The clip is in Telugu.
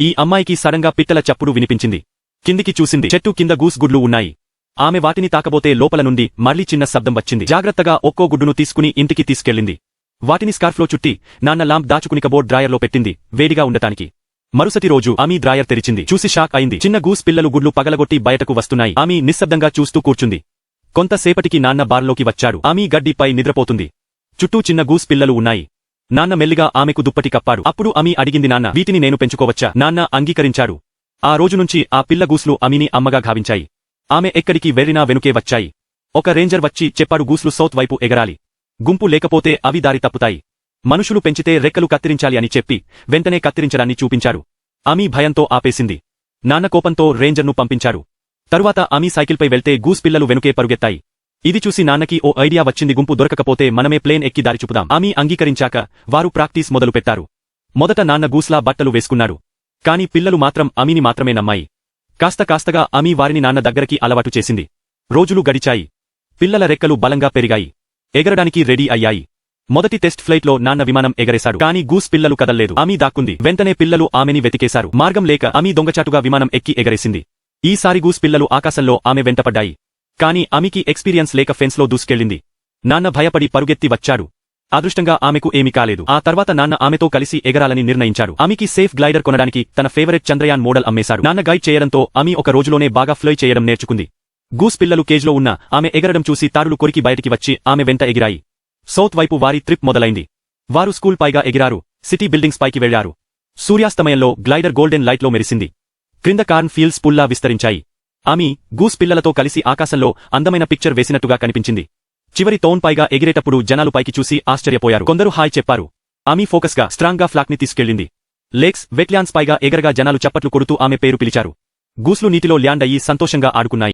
ఈ అమ్మాయికి సడంగా పిట్టల చప్పుడు వినిపించింది. కిందికి చూసింది. చెట్టు కింద గూస్ గుడ్లు ఉన్నాయి. ఆమె వాటిని తాకబోతే లోపల నుండి మళ్ళీ చిన్న శబ్దం వచ్చింది. జాగ్రత్తగా ఒక్కో గుడ్డును తీసుకుని ఇంటికి తీసుకెళ్ళింది. వాటిని స్కార్ఫ్లో చుట్టి నాన్న లాంప్ దాచుకుని కబోర్డ్ డ్రాయర్లో పెట్టింది. వేడిగా ఉండటానికి. మరుసటి రోజు ఆమె డ్రాయర్ తెరిచింది. చూసి షాక్ అయింది. చిన్న గూస్ పిల్లలు గుడ్లు పగలగొట్టి బయటకు వస్తున్నాయి. ఆమె నిశ్శబ్దంగా చూస్తూ కూర్చుంది. కొంతసేపటికి నాన్న బార్లోకి వచ్చాడు. ఆమె గడ్డిపై నిద్రపోతుంది. చుట్టూ చిన్న గూస్ పిల్లలు ఉన్నాయి. నాన్న మెల్లిగా ఆమెకు దుప్పటి కప్పాడు. అప్పుడు అమీ అడిగింది నాన్న వీటిని నేను పెంచుకోవచ్చా? నాన్న అంగీకరించాడు ఆ రోజు నుంచి ఆ పిల్ల గూస్లు అమీని అమ్మగా గావించాయి. ఆమె ఎక్కడికి వెళ్ళినా వెనుకే వచ్చాయి. ఒక రేంజర్ వచ్చి చెప్పాడు గూస్లు సౌత్ వైపు ఎగరాలి. గుంపు లేకపోతే అవి దారి తప్పుతాయి. మనుషులు పెంచితే రెక్కలు కత్తిరించాలి అని చెప్పి వెంటనే కత్తిరించడాన్ని చూపించారు అమీ భయంతో ఆపేసింది. నాన్న కోపంతో రేంజర్ను పంపించారు తరువాత అమీ సైకిల్పై వెళ్తే గూస్ పిల్లలు వెనుకే పరుగెత్తాయి. ఇది చూసి నాన్నకి ఓ ఐడియా వచ్చింది. గుంపు దొరకకపోతే మనమే ప్లేన్ ఎక్కి దారి చూపుదాం. ఆమీ అంగీకరించాక వారు ప్రాక్టీస్ మొదలుపెట్టారు. మొదట నాన్న గూస్లా బట్టలు వేసుకున్నాడు. కాని పిల్లలు మాత్రం అమీని మాత్రమే నమ్మాయి. కాస్త కాస్తగా అమీ వారిని నాన్న దగ్గరికి అలవాటు చేసింది. రోజులు గడిచాయి. పిల్లల రెక్కలు బలంగా పెరిగాయి. ఎగరడానికి రెడీ అయ్యాయి. మొదటి టెస్ట్ ఫ్లైట్లో నాన్న విమానం ఎగరేశాడు. కానీ గూస్ పిల్లలు కదల్లేదు. ఆమీ దాక్కుంది. వెంటనే పిల్లలు ఆమెని వెతికేశారు. మార్గం లేక అమీ దొంగచాటుగా విమానం ఎక్కి ఎగరేసింది. ఈసారి గూస్ పిల్లలు ఆకాశంలో ఆమె వెంటపడ్డాయి. కాని ఆమెకి ఎక్స్పీరియన్స్ లేక ఫెన్స్లో దూసుకెళ్ళింది. నాన్న భయపడి పరుగెత్తి వచ్చాడు. అదృష్టంగా ఆమెకు ఏమీ కాలేదు. ఆ తర్వాత నాన్న ఆమెతో కలిసి ఎగరాలని నిర్ణయించాడు. ఆమెకి సేఫ్ గ్లైడర్ కొనడానికి తన ఫేవరెట్ చంద్రయాన్ మోడల్ అమ్మేశాడు నాన్న గైడ్ చేయడంతో ఆమె ఒక రోజులోనే బాగా ఫ్లై చేయడం నేర్చుకుంది. గూస్ పిల్లలు కేజ్లో ఉన్న ఆమె ఎగరడం చూసి తారులు కొరికి బయటికి వచ్చి ఆమె వెంట ఎగిరాయి. సౌత్ వైపు వారి ట్రిప్ మొదలైంది. వారు స్కూల్ పైగా ఎగిరారు. సిటీ బిల్డింగ్స్ పైకి వెళ్ళారు. సూర్యాస్తమయంలో గ్లైడర్ గోల్డెన్ లైట్లో మెరిసింది. క్రింద కార్న్ ఫీల్డ్స్ పుల్లా విస్తరించాయి. ఆమె గూస్ పిల్లలతో కలిసి ఆకాశంలో అందమైన పిక్చర్ వేసినట్టుగా కనిపించింది. చివరి టోన్ పైగా ఎగిరేటప్పుడు జనాలు పైకి చూసి ఆశ్చర్యపోయారు. కొందరు హాయ్ చెప్పారు. ఆమె ఫోకస్గా స్ట్రాంగ్గా ఫ్లాక్ని తీసుకెళ్ళింది. లేక్స్ వెట్లాన్స్ పైగా ఎగరగా జనాలు చప్పట్లు కొడుతూ ఆమె పేరు పిలిచారు. గూస్లు నీటిలో ల్యాండ్ అయ్యి సంతోషంగా ఆడుకున్నాయి.